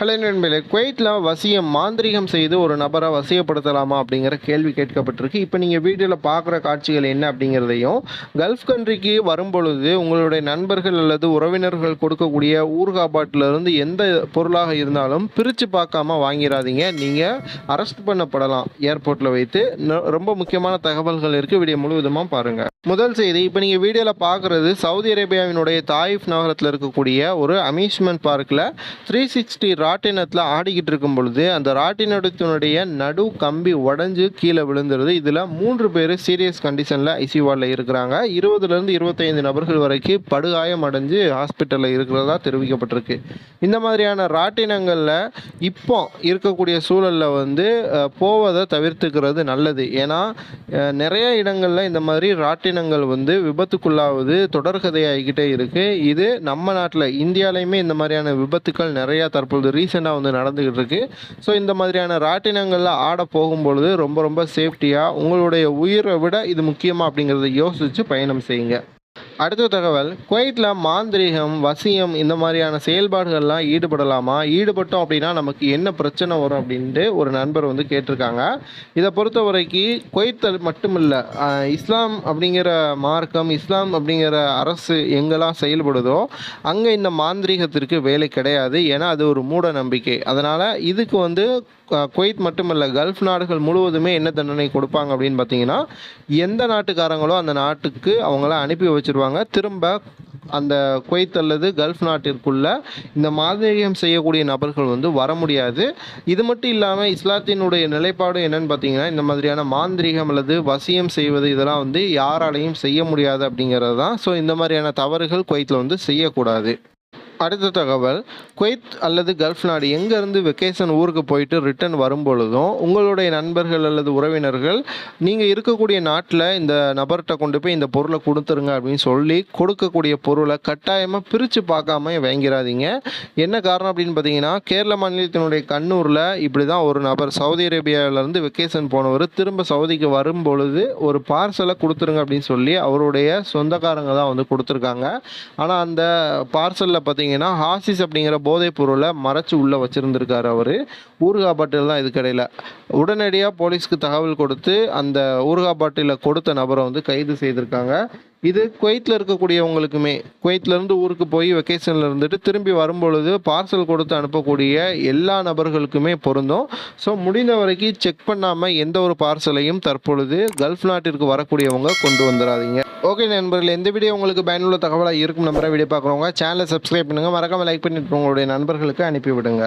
Hello நண்பர்களே குவைத்தில் வசியம் மாந்திரீகம் செய்து ஒரு நபரை வசியப்படுத்தலாமா அப்படிங்கிற கேள்வி கேட்கப்பட்டிருக்கு. இப்போ நீங்கள் வீடியோவில் பார்க்குற காட்சிகள் என்ன அப்படிங்கிறதையும் கல்ஃப் கண்ட்ரிக்கு வரும்பொழுது உங்களுடைய நண்பர்கள் அல்லது உறவினர்கள் கொடுக்கக்கூடிய ஊறுகாய் பாட்டில எந்த பொருளாக இருந்தாலும் பிரித்து பார்க்காம வாங்கிடாதீங்க நீங்கள் அரெஸ்ட் பண்ணப்படலாம் ஏர்போர்ட்டில் வைத்து. ந- ரொம்ப முக்கியமான தகவல்கள் இருக்குது வீடியோ முழுவதுமாக பாருங்கள் முதல் செய்தி இப்போ நீங்கள் வீடியோவில் பார்க்குறது சவுதி அரேபியாவினுடைய தாயிஃப் நகரத்தில் இருக்கக்கூடிய ஒரு அம்யூஸ்மெண்ட் பார்க்கில் த்ரீ சிக்ஸ்டி ராட்டினத்தில் ஆடிக்கிட்டு இருக்கும் பொழுது அந்த ராட்டினத்தினுடைய நடு கம்பி உடஞ்சி கீழே விழுந்துருது. இதில் மூன்று பேர் சீரியஸ் கண்டிஷனில் ஐசி இருக்கிறாங்க. இருபதுலேருந்து இருபத்தைந்து நபர்கள் வரைக்கும் படுகாயம் அடைஞ்சு ஹாஸ்பிட்டலில் இருக்கிறதா தெரிவிக்கப்பட்டிருக்கு. இந்த மாதிரியான ராட்டினங்களில் இப்போ இருக்கக்கூடிய சூழலில் வந்து போவதை தவிர்த்துக்கிறது நல்லது. ஏன்னா நிறைய இடங்களில் இந்த மாதிரி ராட்டினங்கள் வந்து விபத்துக்குள்ளாவது தொடர்கதையாகிக்கிட்டே இருக்குது இது நம்ம நாட்டில் இந்தியாலையுமே இந்த மாதிரியான விபத்துக்கள் நிறையா தற்பொழுது ரீசெண்டாக வந்து நடந்துக்கிட்டு இருக்கு ஸோ இந்த மாதிரியான ராட்டினங்களில் ஆட போகும்பொழுது ரொம்ப ரொம்ப சேஃப்டியாக உங்களுடைய உயிரை விட இது முக்கியமாக அப்படிங்கிறத யோசித்து பயணம் செய்யுங்க. அடுத்த தகவல் குவைத்தில் மாந்திரீகம் வசியம் இந்த மாதிரியான செயல்பாடுகள்லாம் ஈடுபடலாமா? ஈடுபட்டோம் அப்படின்னா நமக்கு என்ன பிரச்சனை வரும் அப்படின்ட்டு ஒரு நண்பர் வந்து கேட்டிருக்காங்க. இதை பொறுத்த வரைக்கும் குவைத்தில் மட்டுமில்ல இஸ்லாம் அப்படிங்கிற மார்க்கம் இஸ்லாம் அப்படிங்கிற அரசு எங்கெல்லாம் செயல்படுதோ அங்கே இந்த மாந்திரீகத்திற்கு வேலை கிடையாது. ஏன்னா அது ஒரு மூட நம்பிக்கை. அதனால் இதுக்கு வந்து குவைத் மட்டுமல்ல கல்ஃப் நாடுகள் முழுவதுமே என்ன தண்டனை கொடுப்பாங்க அப்படின்னு பார்த்தீங்கன்னா எந்த நாட்டுக்காரங்களோ அந்த நாட்டுக்கு அவங்கள அனுப்பி வச்சிருவாங்க. திரும்ப அந்த குவைத் அல்லது கல்ஃப் நாட்டிற்குள்ள இந்த மாதிரியம் செய்யக்கூடிய நபர்கள் வந்து வர முடியாது. இது மட்டும் இல்லாமல் இஸ்லாத்தினுடைய நிலைப்பாடு என்னன்னு பார்த்தீங்கன்னா இந்த மாதிரியான மாந்திரீகம் அல்லது வசியம் செய்வது இதெல்லாம் வந்து யாராலையும் செய்ய முடியாது அப்படிங்கிறது தான் ஸோ இந்த மாதிரியான தவறுகள் குவைத்தில் வந்து செய்யக்கூடாது. அடுத்த தகவல் குவைத் அல்லது கல்ஃப் நாடு எங்கேருந்து வெக்கேஷன் ஊருக்கு போயிட்டு ரிட்டர்ன் வரும்பொழுதும் உங்களுடைய நண்பர்கள் அல்லது உறவினர்கள் நீங்கள் இருக்கக்கூடிய நாட்டில் இந்த நபர்கிட்ட கொண்டு போய் இந்த பொருளை கொடுத்துருங்க அப்படின்னு சொல்லி கொடுக்கக்கூடிய பொருளை கட்டாயமாக பிரித்து பார்க்காம வாங்கிறாதீங்க என்ன காரணம் அப்படின்னு பார்த்தீங்கன்னா கேரள மாநிலத்தினுடைய கண்ணூரில் இப்படி தான் ஒரு நபர் சவுதி அரேபியாவிலேருந்து வெக்கேஷன் போனவர் திரும்ப சவுதிக்கு வரும்பொழுது ஒரு பார்சலை கொடுத்துருங்க அப்படின்னு சொல்லி அவருடைய சொந்தக்காரங்க தான் வந்து கொடுத்துருக்காங்க. ஆனால் அந்த பார்சலில் பார்த்தீங்கன்னா ஹாசிஸ் அப்படிங்கிற போதைப் பொருளை மறைச்சு உள்ளே வச்சுருந்துருக்காரு அவர். ஊறுகாய் பாட்டில் தான் இது கடையில் உடனடியாக போலீஸ்க்கு தகவல் கொடுத்து அந்த ஊறுகாய் பாட்டிலை கொடுத்த நபரை வந்து கைது செய்திருக்காங்க. இது குவைத்தில் இருக்கக்கூடியவங்களுக்குமே. குவைத்திலேருந்து ஊருக்கு போய் வெக்கேஷனில் இருந்துட்டு திரும்பி வரும்பொழுது பார்சல் கொடுத்து அனுப்பக்கூடிய எல்லா நபர்களுக்குமே பொருந்தும். ஸோ முடிந்த வரைக்கும் செக் பண்ணாமல் எந்த ஒரு பார்சலையும் தற்பொழுது கல்ஃப் நாட்டிற்கு வரக்கூடியவங்க கொண்டு வந்துடாதீங்க ஓகே நண்பர்கள் எந்த வீடியோ உங்களுக்கு பயனுள்ள தகவலாக இருக்கும் நம்பரை வீடியோ பார்க்குறவங்க சேனலை சப்ஸ்கிரைப் பண்ணுங்கள் மறக்காமல் லைக் பண்ணிட்டு உங்களுடைய நண்பர்களுக்கு அனுப்பிவிடுங்க.